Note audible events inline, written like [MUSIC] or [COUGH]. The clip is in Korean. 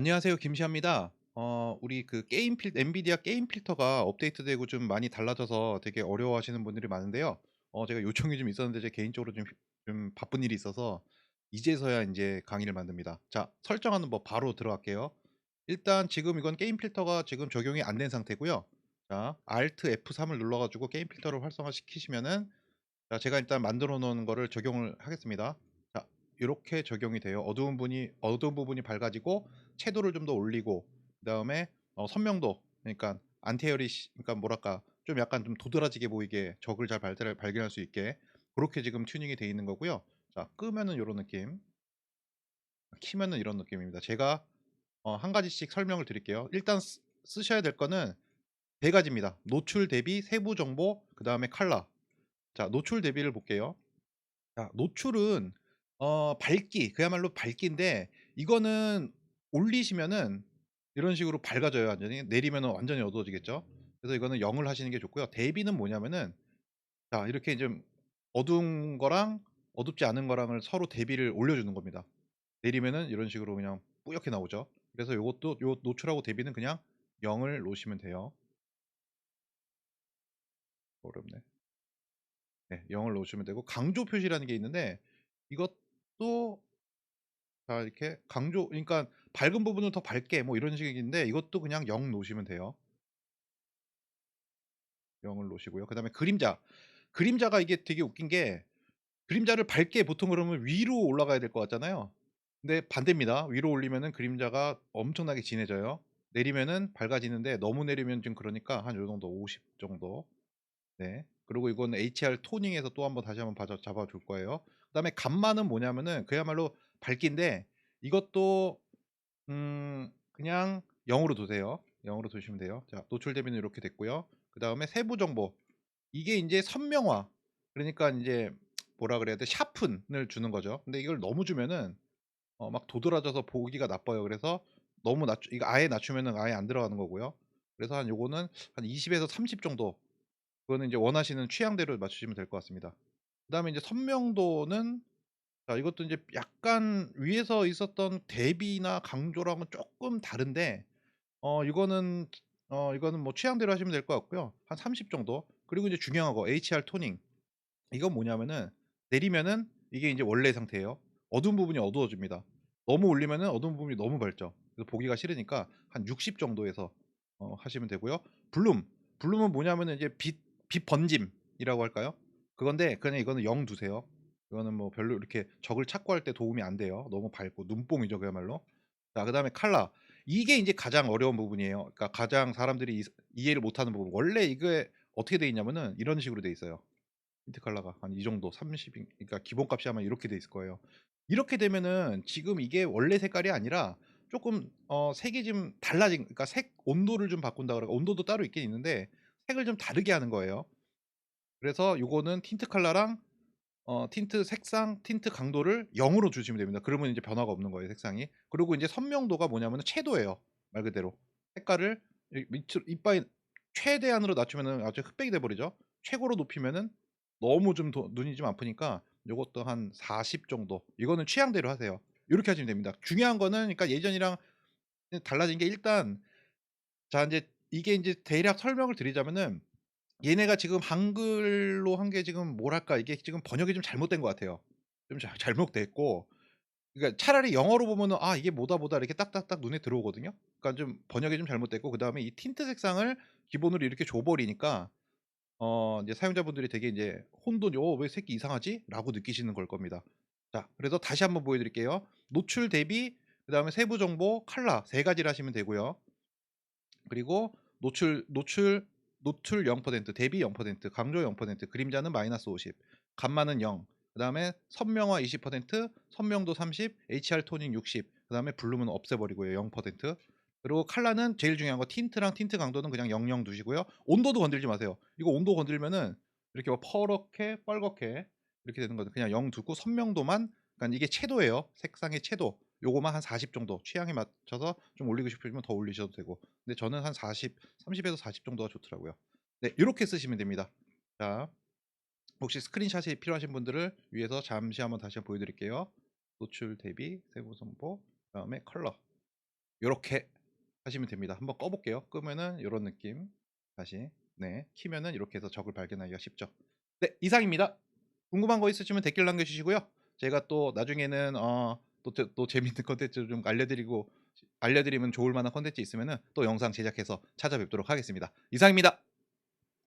안녕하세요. 김시아입니다. 어 우리 그 게임 필 엔비디아 게임 필터가 업데이트되고 좀 많이 달라져서 되게 어려워하시는 분들이 많은데요. 어 제가 요청이 좀 있었는데 제가 개인적으로 좀 좀 바쁜 일이 있어서 이제서야 인제 강의를 만듭니다. 자 설정하는 법 바로 들어갈게요. 일단 지금 이건 게임 필터가 지금 적용이 안 된 상태고요. 자 Alt F3을 눌러 가지고 게임 필터를 활성화시키시면은 자 제가 일단 만들어 놓은 거를 적용을 하겠습니다. 자 요렇게 적용이 돼요. 어두운 분이 어두운 부분이 밝아지고 채도를 좀 더 올리고 그다음에 어 선명도 그러니까 안티에어리시 그러니까 뭐랄까 좀 약간 좀 도드라지게 보이게 적을 잘 발달을 발견할 수 있게 고렇게 지금 튜닝이 돼 있는 거고요. 자 끄면은 요런 느낌 키면은 이런 느낌입니다. 제가 어 한 가지씩 설명을 드릴게요. 일단 쓰 쓰셔야 될 거는 3 가지입니다. 노출 대비, 세부 정보, 그 다음에 컬러. 자 노출 대비를 볼게요. 자 노출은 어 밝기 그야말로 밝기인데 이거는 올리시면은 이런 식으로 밝아져요 완전히. 내리면은 완전히 어두워지겠죠. 그래서 이거는 0을 하시는 게 좋고요. 대비는 뭐냐면은 자 이렇게 좀 어두운 거랑 어둡지 않은 거랑을 서로 대비를 올려주는 겁니다. 내리면은 이런 식으로 그냥 뿌옇게 나오죠. 그래서 요것도 요 노출하고 대비는 그냥 0을 놓으시면 돼요. 어렵네. 네 0을 놓으시면 되고 강조 표시라는 게 있는데 이것 도자 이렇게 강조 그러니까 밝은 부분은 더 밝게 뭐 이런 식인데 이것도 그냥 0 놓으시면 돼요. 0을 놓으시고요. 그 다음에 그림자. 그림자가 이게 되게 웃긴 게 그림자를 밝게 보통 그러면 위로 올라가야 될 것 같잖아요. 근데 반대입니다. 위로 올리면은 그림자가 엄청나게 진해져요. 내리면은 밝아지는데 너무 내리면 좀 그러니까 한 요 정도 50 정도. 네. 그리고 이거는 HDR 토닝에서 또 한번 다시 한번 잡아 줄 거예요. 그다음에 감마는 뭐냐면은 그야말로 밝기인데 이것도 음 그냥 0 으로 두세요. 0 으로 두시면 돼요. 자 노출 대비는 이렇게 됐고요. 그다음에 세부 정보. 이게 인제 선명화 그러니까 인제 뭐라 그래야 돼? 샤픈을 주는 거죠. 근데 이걸 너무 주면은 어 막 도드라져서 보기가 나빠요. 그래서 너무 낮추 이거 아예 낮추면은 아예 안 들어가는 거고요. 그래서 한 요거는 한 20 에서 30 정도 그거는 인제 원하시는 취향대로 맞추시면 될 것 같습니다. 그 다음에 인제 선명도는 자 이것도 인제 약간 위에서 있었던 대비나 강조랑은 쪼끔 다른데 어 이거는 어 이거는 뭐 취향대로 하시면 될 것 같고요. 한 30 정도. 그리고 이제 중요한 거 HDR 토닝. 이건 뭐냐면은 내리면은 이게 인제 원래 상태예요. 어두운 부분이 어두워집니다. 너무 올리면은 어두운 부분이 너무 밝죠. 그래서 보기가 싫으니까 한 60 정도에서 어 하시면 되고요. 블룸. 블룸은 뭐냐면은 이제 빛 빛 번짐이라고 할까요? 그건데 그냥 이거는 0 두세요. 이거는 뭐 별로 이렇게 적을 착고할 때 도움이 안 돼요. 너무 밝고 눈뽕이죠 그야말로. 자 그다음에 컬러. 이게 인제 가장 어려운 부분이에요. 그러니까 가장 사람들이 이 이 해를 못하는 부분. 원래 이게 어떻게 돼 있냐면은 이런 식으로 돼 있어요. 틴트 컬러가 한 이 정도 30인 그러니까 기본값이 아마 이렇게 돼 있을 거예요. 이렇게 되면은 지금 이게 원래 색깔이 아니라 쪼끔 어 색이 좀 달라진 그러니까 색 온도를 좀 바꾼다 그럴까 온도도 따로 있긴 있는데 색을 좀 다르게 하는 거예요. 그래서 요거는 틴트 컬러랑 어 틴트 색상, 틴트 강도를 0 으로 주시면 됩니다. 그러면 이제 변화가 없는 거예요, 색상이. 그리고 인제 선명도가 뭐냐면은 채도예요, 말 그대로. 색깔을 이 밑으로 이빠이 최대한으로 낮추면은 아주 흑백이 돼 버리죠. 최고로 높이면은 너무 좀더 눈이 좀 아프니까 요것도 한 40 정도. 이거는 취향대로 하세요. 요렇게 하시면 됩니다. 중요한 거는 그러니까 예전이랑 예 달라진 게 일단 자 인제 이게 인제 대략 설명을 드리자면은 얘네가 지금 한글로 한 게 지금 뭐랄까 이게 지금 번역이 좀 잘못된 것 같아요. 좀잘 잘못됐고 그러니까 차라리 영어로 보면은 '아 이게 뭐다, 뭐다.' 이렇게 딱딱딱 눈에 들어오거든요. 그러니까 좀 번역이 좀 잘못됐고 그 다음에 이 틴트 색상을 기본으로 이렇게 줘 버리니까 어 이제 사용자분들이 되게 인제 혼돈이 '어 왜 색이 이상하지?'라고 느끼시는 걸 겁니다. 자 그래서 다시 한번 보여 드릴게요. 노출 대비 그 다음에 세부 정보, 컬러 세 가지를 하시면 되고요. 그리고 노출 노출 노출 0% 대비 0% 강조 0% 그림자는 -50 감마는 0 그 다음에 선명화 20% 선명도 30 HDR 토닝 60 그 다음에 블룸은 없애 버리고요 0% 그리고 컬러는 제일 중요한 거 틴트랑 틴트 강도는 그냥 00 두시고요. 온도도 건들지 마세요. 이거 온도 건들면은 이렇게 막 퍼렇게 빨갛게 이렇게 되는 거든 그냥 0 두고 선명도만 그러니까 이게 채도예요. 색상의 채도. 요거만 한 40 정도 취향에 맞춰서 좀 올리고 싶으시면 더 올리셔도 되고. 근데 저는 한 40 30 에서 40 정도가 좋더라고요. 네 요렇게 쓰시면 됩니다. 자 혹시 스크린샷이 필요하신 분들을 위해서 잠시 한번 다시 한번 보여 드릴게요. 노출 대비 세부 정보 그 다음에 컬러. 요렇게 하시면 됩니다. 한번 꺼 볼게요. 끄면은 요런 느낌. 다시 네 키면은 이렇게 해서 적을 발견하기가 쉽죠. 네 이상입니다. 궁금한 거 있으시면 댓글 남겨 주시고요. 제가 또 나중에는 어 또또또 재밌는 [LAUGHS] 콘텐츠 좀 알려 드리고 알려 드리면 좋을 만한 콘텐츠 있으면은 또 영상 제작해서 찾아뵙도록 하겠습니다. 이상입니다.